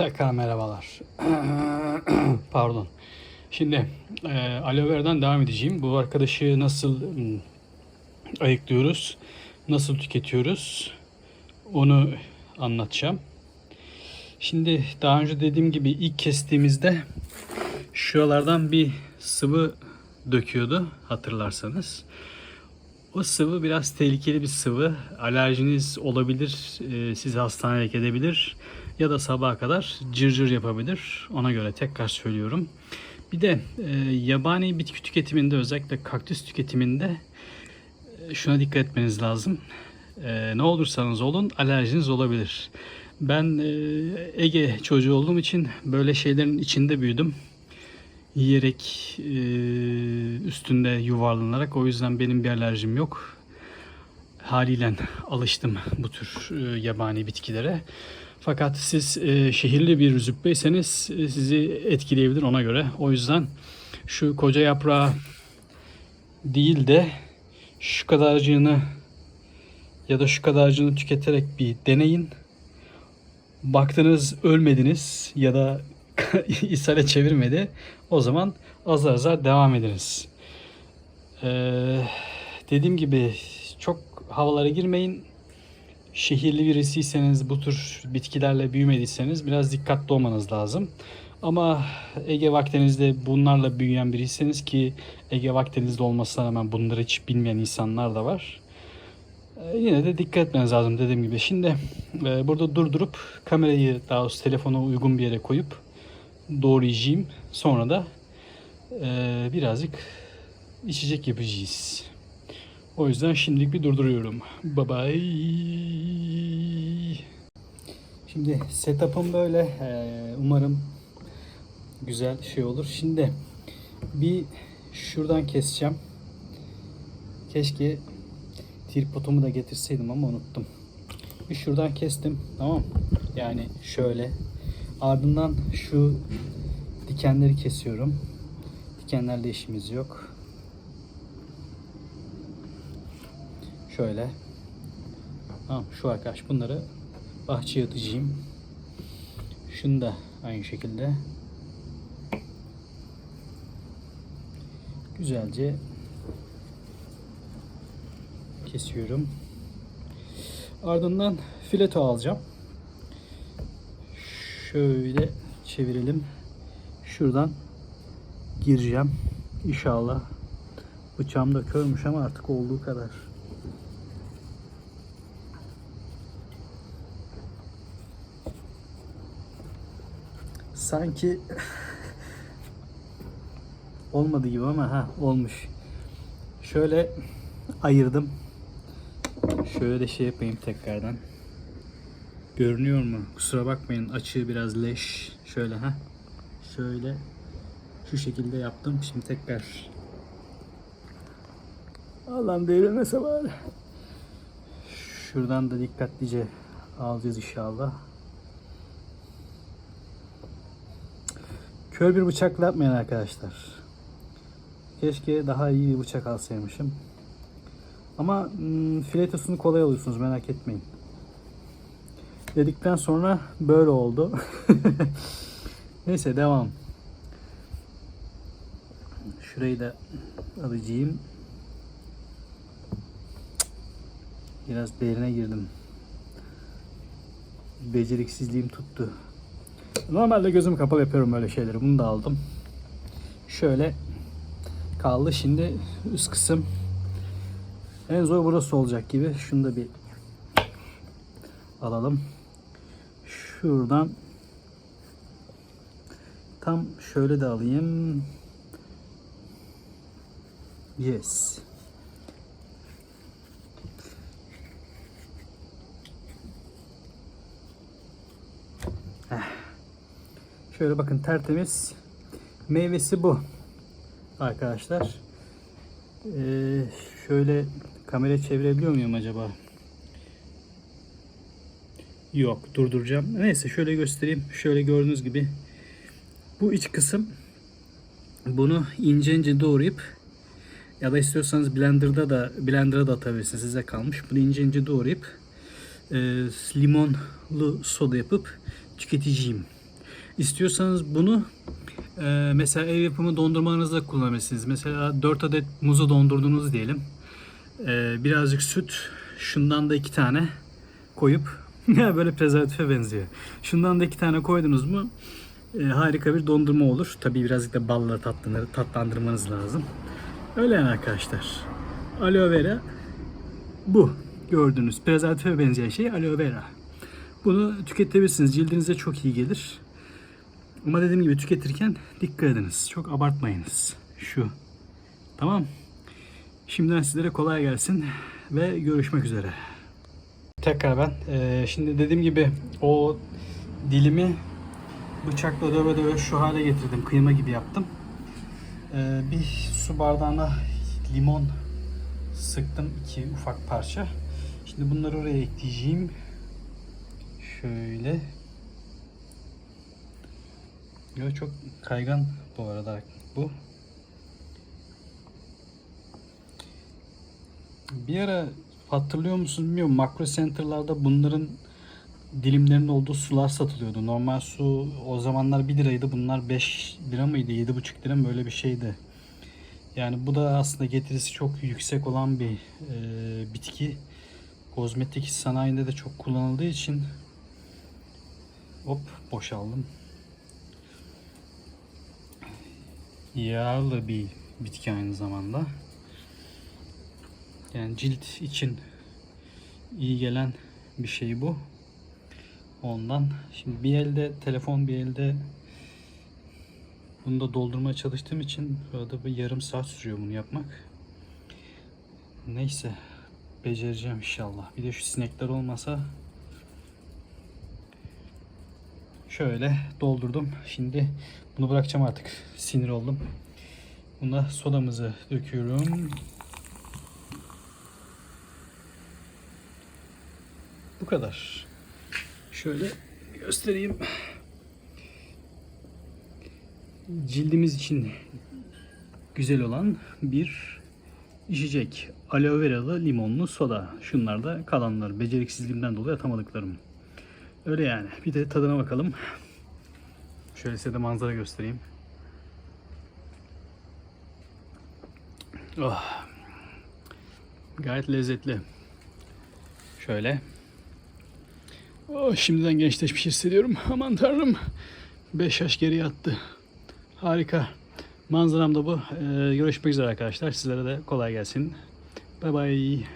Tekrar merhabalar. Pardon. Şimdi e, aloe vera'dan devam edeceğim. Bu arkadaşı nasıl hmm, ayıklıyoruz, nasıl tüketiyoruz onu anlatacağım. Şimdi daha önce dediğim gibi ilk kestiğimizde şuralardan bir sıvı döküyordu hatırlarsanız. O sıvı biraz tehlikeli bir sıvı. Alerjiniz olabilir, e, sizi hastanelik edebilir ya da sabaha kadar cırcır yapabilir. Ona göre tekrar söylüyorum. Bir de e, yabani bitki tüketiminde özellikle kaktüs tüketiminde e, şuna dikkat etmeniz lazım. E, ne olursanız olun alerjiniz olabilir. Ben e, Ege çocuğu olduğum için böyle şeylerin içinde büyüdüm yiyerek e, üstünde yuvarlanarak o yüzden benim bir alerjim yok. Haliyle alıştım bu tür e, yabani bitkilere. Fakat siz e, şehirli bir züppeyseniz e, sizi etkileyebilir ona göre. O yüzden şu koca yaprağı değil de şu kadarcığını ya da şu kadarcığını tüketerek bir deneyin. Baktınız ölmediniz ya da ishale çevirmedi. O zaman azar azar devam ediniz. Ee, dediğim gibi çok havalara girmeyin. Şehirli birisiyseniz bu tür bitkilerle büyümediyseniz biraz dikkatli olmanız lazım. Ama Ege Vakdeniz'de bunlarla büyüyen biriyseniz ki Ege Vakdeniz'de olmasına rağmen bunları hiç bilmeyen insanlar da var. Ee, yine de dikkat etmeniz lazım dediğim gibi. Şimdi e, burada durdurup kamerayı daha doğrusu telefona uygun bir yere koyup doğrayacağım. Sonra da e, birazcık içecek yapacağız. O yüzden şimdilik bir durduruyorum. Bye bye. Şimdi setup'ım böyle. E, umarım güzel şey olur. Şimdi bir şuradan keseceğim. Keşke tripodumu da getirseydim ama unuttum. Bir şuradan kestim. Tamam. Yani şöyle. Ardından şu dikenleri kesiyorum. Dikenlerle işimiz yok. Şöyle. Tamam şu arkadaş bunları bahçeye atacağım. Şunu da aynı şekilde güzelce kesiyorum. Ardından fileto alacağım. Şöyle çevirelim. Şuradan gireceğim. İnşallah. Bıçağım da körmüş ama artık olduğu kadar. Sanki olmadı gibi ama ha olmuş. Şöyle ayırdım. Şöyle de şey yapayım tekrardan. Görünüyor mu? Kusura bakmayın açığı biraz leş. Şöyle ha. Şöyle şu şekilde yaptım. Şimdi tekrar Allah'ım devrilmese bari. Şuradan da dikkatlice alacağız inşallah. Kör bir bıçakla yapmayın arkadaşlar. Keşke daha iyi bir bıçak alsaymışım. Ama hmm, filetosunu kolay alıyorsunuz merak etmeyin. Dedikten sonra böyle oldu. Neyse devam. Şurayı da alacağım. Biraz derine girdim. Beceriksizliğim tuttu. Normalde gözüm kapalı yapıyorum böyle şeyleri. Bunu da aldım. Şöyle kaldı. Şimdi üst kısım en zor burası olacak gibi. Şunu da bir alalım. Şuradan tam şöyle de alayım. Yes. Şöyle bakın tertemiz. Meyvesi bu. Arkadaşlar. Ee, şöyle kamera çevirebiliyor muyum acaba? Yok durduracağım. Neyse şöyle göstereyim. Şöyle gördüğünüz gibi bu iç kısım bunu ince ince doğrayıp ya da istiyorsanız blenderda da blender'a da atabilirsiniz. Size kalmış. Bunu ince ince doğrayıp e, limonlu soda yapıp tüketeceğim. İstiyorsanız bunu e, mesela ev yapımı dondurmanızda kullanabilirsiniz. Mesela 4 adet muzu dondurdunuz diyelim. E, birazcık süt, şundan da iki tane koyup böyle prezervatife benziyor. Şundan da iki tane koydunuz mu e, harika bir dondurma olur. Tabii birazcık da balla tatlanır, tatlandırmanız lazım. Öyle yani arkadaşlar. Aloe vera bu gördüğünüz prezervatife benzeyen şey aloe vera. Bunu tüketebilirsiniz. Cildinize çok iyi gelir. Ama dediğim gibi tüketirken dikkat ediniz. Çok abartmayınız. Şu. Tamam. Şimdiden sizlere kolay gelsin ve görüşmek üzere. Tekrar ben. Ee, şimdi dediğim gibi o dilimi bıçakla döve döve şu hale getirdim. Kıyma gibi yaptım. Ee, bir su bardağına limon sıktım iki ufak parça. Şimdi bunları oraya ekleyeceğim. Şöyle. Yo, çok kaygan bu arada bu. Bir ara hatırlıyor musun bilmiyorum makro center'larda bunların dilimlerinin olduğu sular satılıyordu. Normal su o zamanlar 1 liraydı. Bunlar 5 lira mıydı? 7,5 lira mı öyle bir şeydi. Yani bu da aslında getirisi çok yüksek olan bir e, bitki. Kozmetik sanayinde de çok kullanıldığı için hop boşaldım. Yağlı bir bitki aynı zamanda. Yani cilt için iyi gelen bir şey bu. Ondan şimdi bir elde telefon bir elde bunu da doldurmaya çalıştığım için arada bir yarım saat sürüyor bunu yapmak. Neyse becereceğim inşallah. Bir de şu sinekler olmasa şöyle doldurdum. Şimdi bunu bırakacağım artık. Sinir oldum. Buna sodamızı döküyorum. Bu kadar. Şöyle göstereyim. Cildimiz için güzel olan bir içecek. Aloe veralı limonlu soda. Şunlar da kalanlar. Beceriksizliğimden dolayı atamadıklarım. Öyle yani. Bir de tadına bakalım. Şöyle size de manzara göstereyim. Oh. Gayet lezzetli. Şöyle. Oh, şimdiden gençleşmiş hissediyorum. Aman tanrım. 5 yaş geriye attı. Harika. Manzaram da bu. Ee, görüşmek üzere arkadaşlar. Sizlere de kolay gelsin. Bye bye.